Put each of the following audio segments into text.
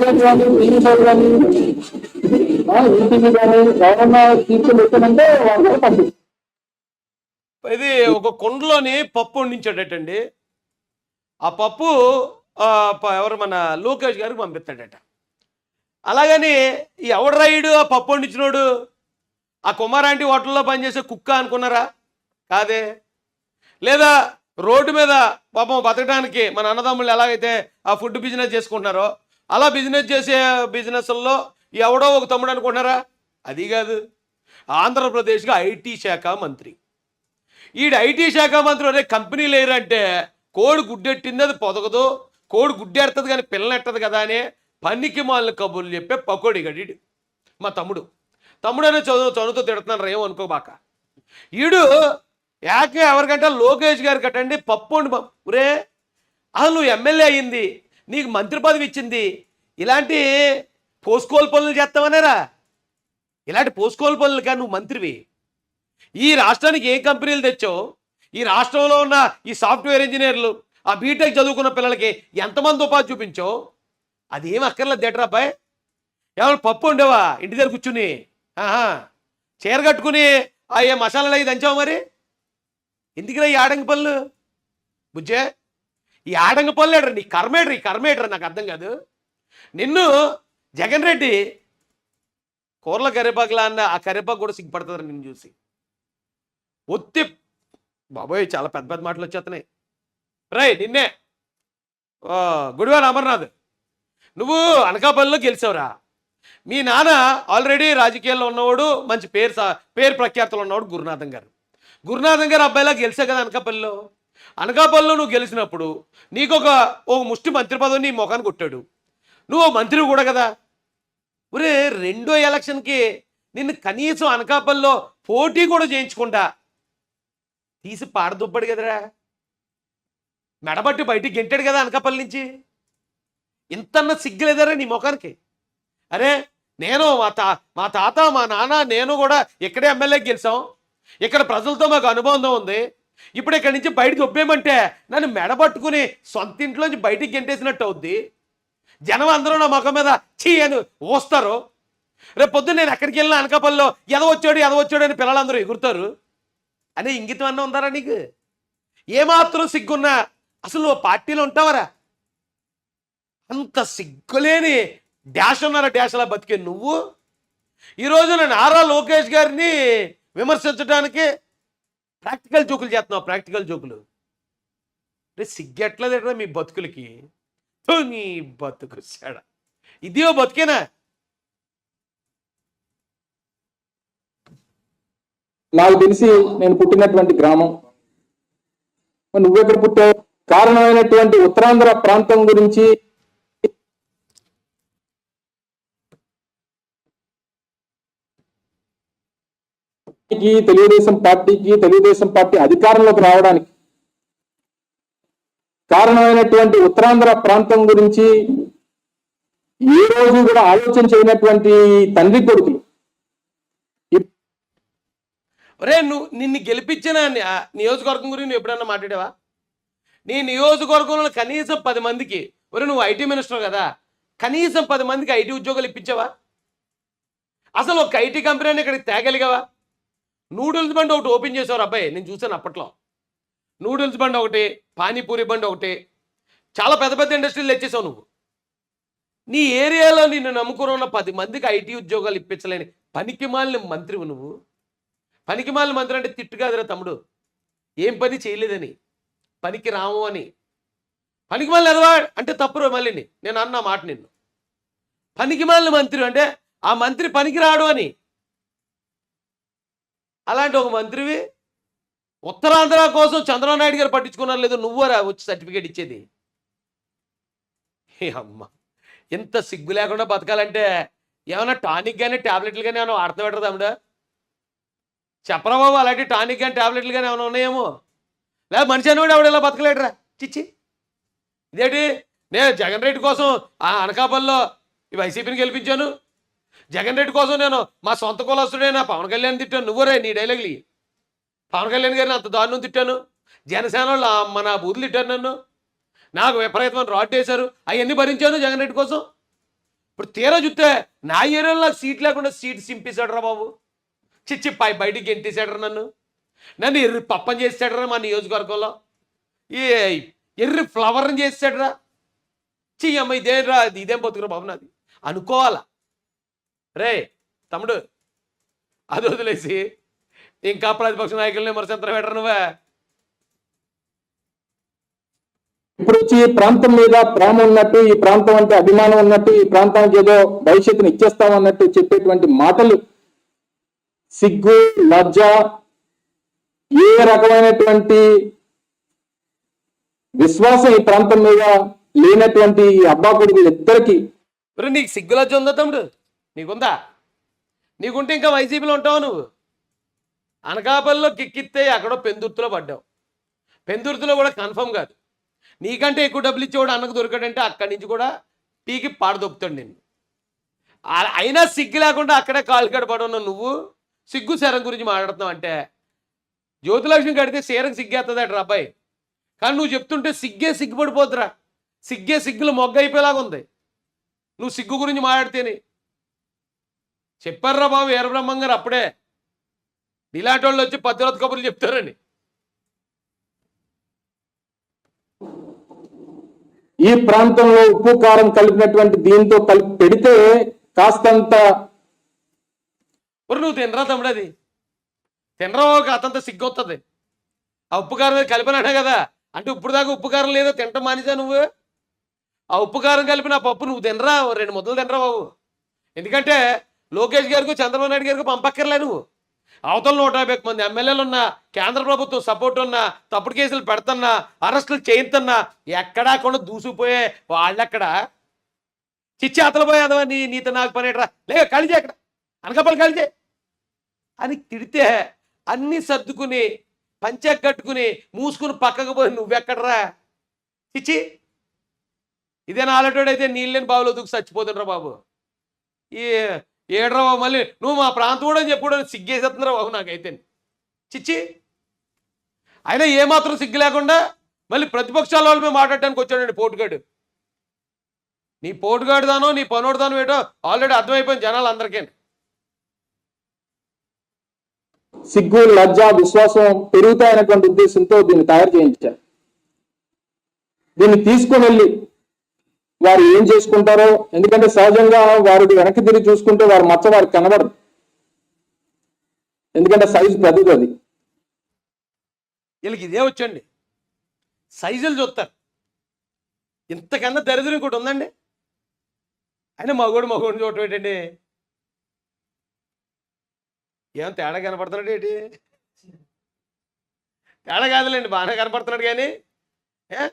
కానీ కానీ ఈటీవీ కానీ ఎవరన్నా తీసుకుని వాళ్ళు పంపిస్తారు ఇది ఒక కుండలోని పప్పు వండించాడటండి. ఆ పప్పు ఎవరు మన లోకేష్ గారికి పంపిస్తాడట. అలాగని ఈ ఎవడు ఆ పప్పు వండించినోడు? ఆ కుమారాంటి హోటల్లో పనిచేసే కుక్క అనుకున్నారా? కాదే. లేదా రోడ్డు మీద పాపం బతకడానికి మన అన్నదమ్ముళ్ళు ఎలాగైతే ఆ ఫుడ్ బిజినెస్ చేసుకుంటున్నారో అలా బిజినెస్ చేసే బిజినెస్ల్లో ఎవడో ఒక తమ్ముడు అనుకుంటున్నారా? అది కాదు. ఆంధ్రప్రదేశ్గా ఐటీ శాఖ మంత్రి. ఈడు ఐటీ శాఖ మంత్రి అనే కంపెనీ లేరంటే కోడి గుడ్డెట్టింది అది పొదగదు. కోడి గుడ్డెడుతుంది కానీ పిల్లనెట్టదు కదా అని పనికి మాలిన కబుర్లు చెప్పే పకోడి గడిడు మా తమ్ముడు. తమ్ముడు అనే చదువు చదువుతో తిడుతున్నాను ఏమో అనుకోబాక. ఈడు ఏక ఎవరికంటే లోకేష్ గారు కట్టండి పప్పు వండి పప్పు. అసలు నువ్వు ఎమ్మెల్యే అయ్యింది. నీకు మంత్రి పదవి ఇచ్చింది. ఇలాంటి పోసుకోలు పనులు చేస్తావనేరా? ఇలాంటి పోసుకోలు పనులు కానీ నువ్వు మంత్రివి. ఈ రాష్ట్రానికి ఏ కంపెనీలు తెచ్చావు? ఈ రాష్ట్రంలో ఉన్న ఈ సాఫ్ట్వేర్ ఇంజనీర్లు ఆ బీటెక్ చదువుకున్న పిల్లలకి ఎంతమంది ఉపాధి చూపించావు? అది ఏం అక్కర్లేదు దేటరా అబ్బాయి? ఏమైనా పప్పు ఉండేవా ఇంటి దగ్గర కూర్చుని. ఆహా. చీర కట్టుకుని ఆ ఏ మసాలాలు అవి దంచావు మరి? ఎందుకురా ఈ ఆడంగి పనులు? బుజ్జే ఈ ఆడంగి పనులు నీ కర్మేడ్రా ఈ కర్మేడ్రా నాకు అర్థం కాదు. నిన్ను జగన్ రెడ్డి కూరల కరివేపాకులా అన్న ఆ కరివేపాకు కూడా సిగ్గుపడుతుంది నిన్ను చూసి. ఒత్తి బాబోయ్ చాలా పెద్ద పెద్ద మాటలు వచ్చేస్తున్నాయి రై నిన్నే. ఆ, గుడివాడ అమర్నాథ్ నువ్వు అనకాపల్లిలో గెలిచావురా. మీ నాన్న ఆల్రెడీ రాజకీయాల్లో ఉన్నవాడు మంచి పేరు పేరు ప్రఖ్యాతలు ఉన్నవాడు గురునాథం గారు. గురునాథం గారు అబ్బాయిలా గెలిచా కదా అనకాపల్లిలో? అనకాపల్లిలో నువ్వు గెలిచినప్పుడు నీకు ఒక ఓ ముష్టి మంత్రి పదవి నీ ముఖాన్ని కొట్టాడు. నువ్వు మంత్రి కూడా కదా. ఒరే రెండో ఎలక్షన్కి నిన్ను కనీసం అనకాపల్లిలో పోటీ కూడా చేయించకుండా తీసి పాడదుబ్బాడు కదరా. మెడబట్టి బయటికి గెంటాడు కదా అనకాపల్లి నుంచి. ఇంతన్న సిగ్గులేదరా నీ ముఖానికి. అరే నేను మా తా మా తాత మా నాన్న నేను కూడా ఇక్కడే ఎమ్మెల్యే గెలిచాం. ఇక్కడ ప్రజలతో మాకు అనుబంధం ఉంది. ఇప్పుడు ఇక్కడి నుంచి బయటకు ఒప్పేయమంటే నన్ను మెడబట్టుకుని సొంత ఇంట్లోంచి బయటికి గెంటేసినట్టు అవుద్ది. జనం అందరూ నా ముఖం మీద చీ అని ఊస్తారు. రేపు పొద్దున్న నేను ఎక్కడికి వెళ్ళిన అనకాపల్లిలో ఎదవచ్చాడు ఎదవచ్చాడు అని పిల్లలందరూ ఎగురుతారు. అనే ఇంగితం అన్న ఉందారా నీకు? ఏమాత్రం సిగ్గున్నా అసలు నువ్వు పార్టీలో ఉంటావరా? అంత సిగ్గులేని డాష్ ఉన్నారా డాష్లా బతికే నువ్వు? ఈ రోజున నారా లోకేష్ గారిని విమర్శించడానికి ప్రాక్టికల్ జోకులు చేస్తున్నావు ప్రాక్టికల్ జోకులు. రే సిగ్గెట్లేదేట్రా మీ బతుకులకి? నీ బతుకు సేడ ఇదియో బతుకేనా? నాకు తెలిసి నేను పుట్టినటువంటి గ్రామం. నువ్వెక్కడ పుట్టావు? కారణమైనటువంటి ఉత్తరాంధ్ర ప్రాంతం గురించి పార్టీకి, తెలుగుదేశం పార్టీకి తెలుగుదేశం పార్టీ అధికారంలోకి రావడానికి కారణమైనటువంటి ఉత్తరాంధ్ర ప్రాంతం గురించి ఏ రోజు కూడా ఆలోచన చేయనటువంటి తండ్రి కొడుకులు. ఒరే నువ్వు నిన్ను గెలిపించిన నియోజకవర్గం గురించి నువ్వు ఎప్పుడన్నా మాట్లాడావా? నీ నియోజకవర్గంలో కనీసం పది మందికి ఒరే నువ్వు ఐటీ మినిస్టర్ కదా కనీసం పది మందికి ఐటీ ఉద్యోగాలు ఇప్పించావా? అసలు ఒక ఐటీ కంపెనీని ఇక్కడికి తేగలిగావా నూడిల్స్ బండి ఒకటి ఓపెన్ చేసేవారు అబ్బాయి నేను చూశాను అప్పట్లో. నూడిల్స్ బండి ఒకటి పానీపూరి బండి ఒకటి చాలా పెద్ద పెద్ద ఇండస్ట్రీలు తెచ్చేసావు నువ్వు. నీ ఏరియాలో నిన్ను నమ్ముకుని ఉన్న పది మందికి ఐటీ ఉద్యోగాలు ఇప్పించలేని పనికిమాలిన మంత్రివు నువ్వు. పనికిమాలిన మంత్రి అంటే తిట్టు కాదురా తమ్ముడు. ఏం పని చేయలేదని పనికి రాము అని. పనికిమాలిన ఎదవా అంటే తప్పురు మళ్ళీ నేను అన్న మాట నిన్ను. పనికిమాలిన మంత్రి అంటే ఆ మంత్రి పనికి రాడు అని అలాంటి ఒక మంత్రివి ఉత్తరాంధ్ర కోసం చంద్రబాబు నాయుడు గారు పట్టించుకున్నారు లేదు నువ్వరా వచ్చి సర్టిఫికేట్ ఇచ్చేది. అమ్మ ఇంత సిగ్గు లేకుండా బతకాలంటే ఏమైనా టానిక్ కానీ ట్యాబ్లెట్లు కానీ ఏమైనా వాడుతూ పెట్టరు తమ్ముడా? చెప్పరా బాబు అలాంటి టానిక్ కానీ టాబ్లెట్లు కానీ ఏమైనా ఉన్నాయేమో? లేదా మనిషి అనేవాడు ఆవిడ ఇలా బతకలేడరా? చిచ్చి. ఇదేంటి? నేను జగన్ రెడ్డి కోసం ఆ అనకాపల్లిలో ఈ వైసీపీని గెలిపించాను. జగన్ రెడ్డి కోసం నేను మా సొంత కులస్తుడైన పవన్ కళ్యాణ్ తిట్టాను. నువ్వురే నీ డైలాగులు పవన్ కళ్యాణ్ గారిని అంత దారుణం తిట్టాను. జనసేన వాళ్ళు మన బూతులు తిట్టారు నన్ను. నాకు విపరీతమైన రాడ్ వేశారు అవన్నీ భరించాను జగన్ రెడ్డి కోసం. ఇప్పుడు తీరా చూస్తే నా ఏరియాలో సీట్ లేకుండా సీట్ సింపేశాడరా బాబు. చిచ్చి పై బయటికి గెంటేశాడు నన్ను. నన్ను ఎర్రి పప్పని చేసాడరా మా నియోజకవర్గంలో. ఏ ఎర్రి ఫ్లవర్ని చేసాడరా చెయ్యమ్మ చీ ఇదేం ఇదేం బతుకురా బాబు నాది. అనుకోవాలా? రే తమ్ముడు అది వదిలేసి ఇంకా ప్రతిపక్ష నాయకుల్ని విమర్శించడం పెట్టరు నువ్వే? ఇప్పుడు వచ్చి ఈ ప్రాంతం మీద ప్రేమ ఉన్నట్టు ఈ ప్రాంతం అంటే అభిమానం ఉన్నట్టు ఈ ప్రాంతానికి ఏదో భవిష్యత్తుని ఇచ్చేస్తామన్నట్టు చెప్పేటువంటి మాటలు సిగ్గు లజ్జ ఏ రకమైనటువంటి విశ్వాసం ఈ ప్రాంతం మీద లేనటువంటి ఈ అబ్బా కొడుకులు ఇద్దరికి. నీకు సిగ్గులజ్జ ఉందా తమ్ముడు? నీకుందా? నీకుంటే ఇంకా వైసీపీలో ఉంటావు నువ్వు? అనకాపల్లిలో కిక్కిస్తే అక్కడో పెందుర్తిలో పడ్డావు. పెందుర్తిలో కూడా కన్ఫర్మ్ కాదు. నీకంటే ఎక్కువ డబ్బులు ఇచ్చేవాడు అన్నకు దొరికాడంటే అక్కడి నుంచి కూడా పీకి పాడదొప్పుతాడు నేను అయినా సిగ్గు లేకుండా అక్కడే కాలు కడపడున్న నువ్వు సిగ్గు శరం గురించి మాట్లాడుతున్నావు అంటే జ్యోతిలక్ష్మి కడితే శీరకు సిగ్గేస్తుందట అబ్బాయి. కానీ నువ్వు చెప్తుంటే సిగ్గే సిగ్గుపడిపోతురా. సిగ్గే సిగ్గులు మొగ్గ అయిపోయేలాగా ఉంది నువ్వు సిగ్గు గురించి మాట్లాడితేనే చెప్పారా బాబు వీరబ్రహ్మం గారు అప్పుడే. ఇలాంటి వాళ్ళు వచ్చి పద్దెనిమిది కబుర్లు చెప్తారని. ఈ ప్రాంతంలో ఉప్పు కారం కలిపినటువంటి దీంతో కలిపి పెడితే కాస్తంత నువ్వు తినరా తమ్ముడు అది? తినరా ఒక అతంత సిగ్గు వస్తుంది ఆ ఉప్పు కారం కలిపినాడే కదా. అంటే ఇప్పుడు దాకా ఉప్పు కారం లేదో తింటాం మానేసా నువ్వు? ఆ ఉప్పు కారం కలిపిన పప్పు నువ్వు తినరా? రెండు ముద్దలు తినరా బాబు. ఎందుకంటే లోకేష్ గారికి చంద్రబాబు నాయుడు గారికి పంపక్కర్లే నువ్వు. అవతల నూట యాభై మంది ఎమ్మెల్యేలు ఉన్నా కేంద్ర ప్రభుత్వం సపోర్ట్ ఉన్నా తప్పుడు కేసులు పెడుతున్నా అరెస్టులు చేయిస్తున్నా ఎక్కడా కూడా దూసుకుపోయే వాళ్ళెక్కడ? చిచ్చి అతలు పోయేదవా నీ నీతో నాకు పనేట్రా లే కలిజే అక్కడ. అనకపల్లి కలిజే అని తిడితే అన్నీ సర్దుకుని పంచె కట్టుకుని మూసుకుని పక్కకు పోయి నువ్వెక్కడరా? చిచ్చి ఇదే నాలటోడైతే నీళ్ళని బావులో దూకి చచ్చిపోతుండ్రా బాబు. ఈ ఏడ్రా మళ్ళీ నువ్వు మా ప్రాంతం కూడా చెప్పుడు సిగ్గేసేస్తుందిరా బాబు నాకైతే. చిచ్చి. అయినా ఏమాత్రం సిగ్గు లేకుండా మళ్ళీ ప్రతిపక్షాల వాళ్ళ మీద మాట్లాడటానికి వచ్చాడండి పోటుగాడు. నీ పోటుగాడు దానో నీ పనోడు దానో ఏటో ఆల్రెడీ అర్థమైపోయింది జనాలు అందరికీ సిగ్గు లజ్జ విశ్వాసం పెరుగుతాయనేటువంటి ఉద్దేశంతో దీన్ని తయారు చేయించారు. దీన్ని తీసుకుని వెళ్ళి వారు ఏం చేసుకుంటారో? ఎందుకంటే సహజంగా వారు వెనక్కి తిరిగి చూసుకుంటే వారి మచ్చ వారికి కనబడదు. ఎందుకంటే సైజు పెద్దది అది. వీళ్ళకి ఇదే వచ్చండి. సైజులు చూస్తారు. ఇంతకన్నా దరిద్రం ఇంకోటి ఉందండి. అయినా మగోడు మగోడిని చూడటం ఏంటండి? ఏం తేడా కనపడుతున్నాడు ఏంటి? తేడా కాదులేండి బాగానే కనపడుతున్నాడు కానీ ఏ?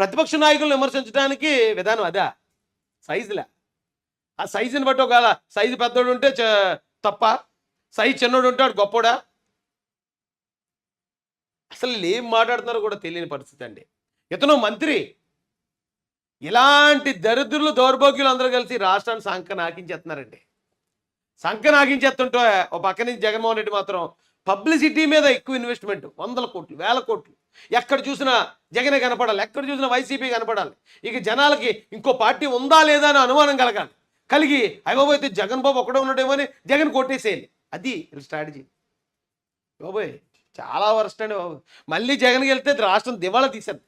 ప్రతిపక్ష నాయకులను విమర్శించడానికి విధానం అదా. సైజులే. ఆ సైజుని బట్టి ఒక సైజు పెద్దోడు ఉంటే చ- తప్ప. సైజు చిన్నోడు ఉంటే వాడు గొప్పోడా? అసలు ఏం మాట్లాడుతున్నారో కూడా తెలియని పరిస్థితి అండి. ఇతను మంత్రి. ఇలాంటి దరిద్రులు దౌర్భాగ్యులు అందరూ కలిసి రాష్ట్రాన్ని సంఖ నాకించేస్తున్నారండి సంఖ నాకించేస్తుంటే ఓ పక్క నుంచి జగన్మోహన్ రెడ్డి మాత్రం పబ్లిసిటీ మీద ఎక్కువ ఇన్వెస్ట్మెంట్. వందల కోట్లు వేల కోట్లు. ఎక్కడ చూసినా జగనే కనపడాలి ఎక్కడ చూసినా వైసీపీ కనపడాలి. ఇక జనాలకి ఇంకో పార్టీ ఉందా లేదా అని అనుమానం కలగాలి. కలిగి అయిపోతే జగన్ బాబు ఒకడే ఉన్నాడేమో అని జగన్ కొట్టేసేయాలి. అది స్ట్రాటజీ. బాబోయ్ చాలా వరస్ట్ అండి బాబు. మళ్ళీ జగన్కి వెళ్తే రాష్ట్రం దివాళా తీసేది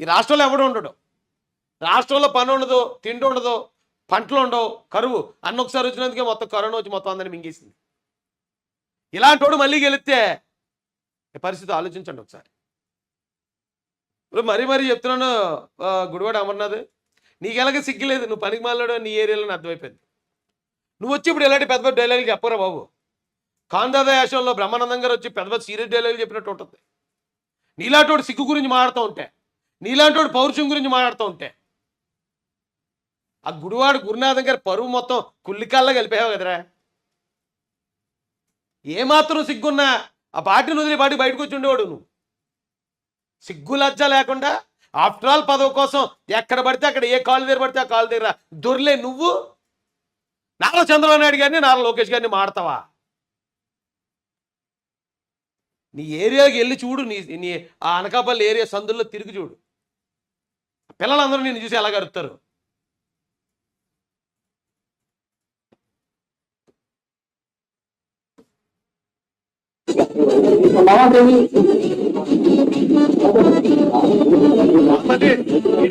ఈ రాష్ట్రంలో ఎవడు ఉండడు. రాష్ట్రంలో పని ఉండదు తిండి ఉండదు పంటలు ఉండవు కరువు. అన్న ఒకసారి వచ్చినందుకే మొత్తం కరోనా వచ్చి మొత్తం అందరిని మింగేసింది. ఇలాంటోడు మళ్ళీ గెలిస్తే ఈ పరిస్థితి ఆలోచించండి ఒకసారి. ఇప్పుడు మరీ మరీ చెప్తున్నాను గుడివాడు గుడివాడ అమర్నాథ్ నీకు ఎలాగ సిగ్గులేదు నువ్వు పనికి మాలాడు నీ ఏరియాలో అర్థమైపోయింది. నువ్వు వచ్చి ఇప్పుడు ఇలాంటి పెద్ద పెద్ద డైలాగులు చెప్పరా బాబు? కాందాద యాశంలో బ్రహ్మానందం గారు వచ్చి పెద్ద పెద్ద సీరియస్ డైలాగులు చెప్పినట్టు ఉంటుంది. నీలాంటి సిగ్గు గురించి మాట్లాడుతూ ఉంటే నీలాంటి పౌరుషం గురించి మాట్లాడుతూ ఉంటే ఆ గుడివాడు గురునాథం గారి పరువు మొత్తం కుల్లికాల్లో కలిపేవావు కదరా. ఏమాత్రం సిగ్గున్నా ఆ పార్టీని వదిలి పార్టీ బయటకు వచ్చి ఉండేవాడు నువ్వు. సిగ్గు లజ్జ లేకుండా ఆఫ్టర్ ఆల్ పదవి కోసం ఎక్కడ పడితే అక్కడ ఏ కాలు దగ్గర పడితే ఆ కాలు దగ్గర దొర్లే నువ్వు. నారా చంద్రబాబు నాయుడు గారిని నారా లోకేష్ గారిని మాడతావా? నీ ఏరియాకి వెళ్ళి చూడు నీ నీ ఆ అనకాపల్లి ఏరియా సందుల్లో తిరిగి చూడు. పిల్లలందరూ నేను చూసి ఎలా గడుపుతారు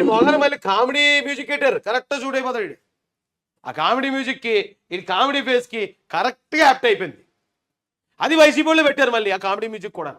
మొదలు మళ్ళీ కామెడీ మ్యూజిక్ పెట్టారు. కరెక్ట్ షూట్ అయిపోతాడు ఆ కామెడీ మ్యూజిక్కి ఇది కామెడీ ఫేస్కి కరెక్ట్గా యాప్ట్ అయిపోయింది. అది వైసీపీ వాళ్ళు పెట్టారు మళ్ళీ ఆ కామెడీ మ్యూజిక్ కూడా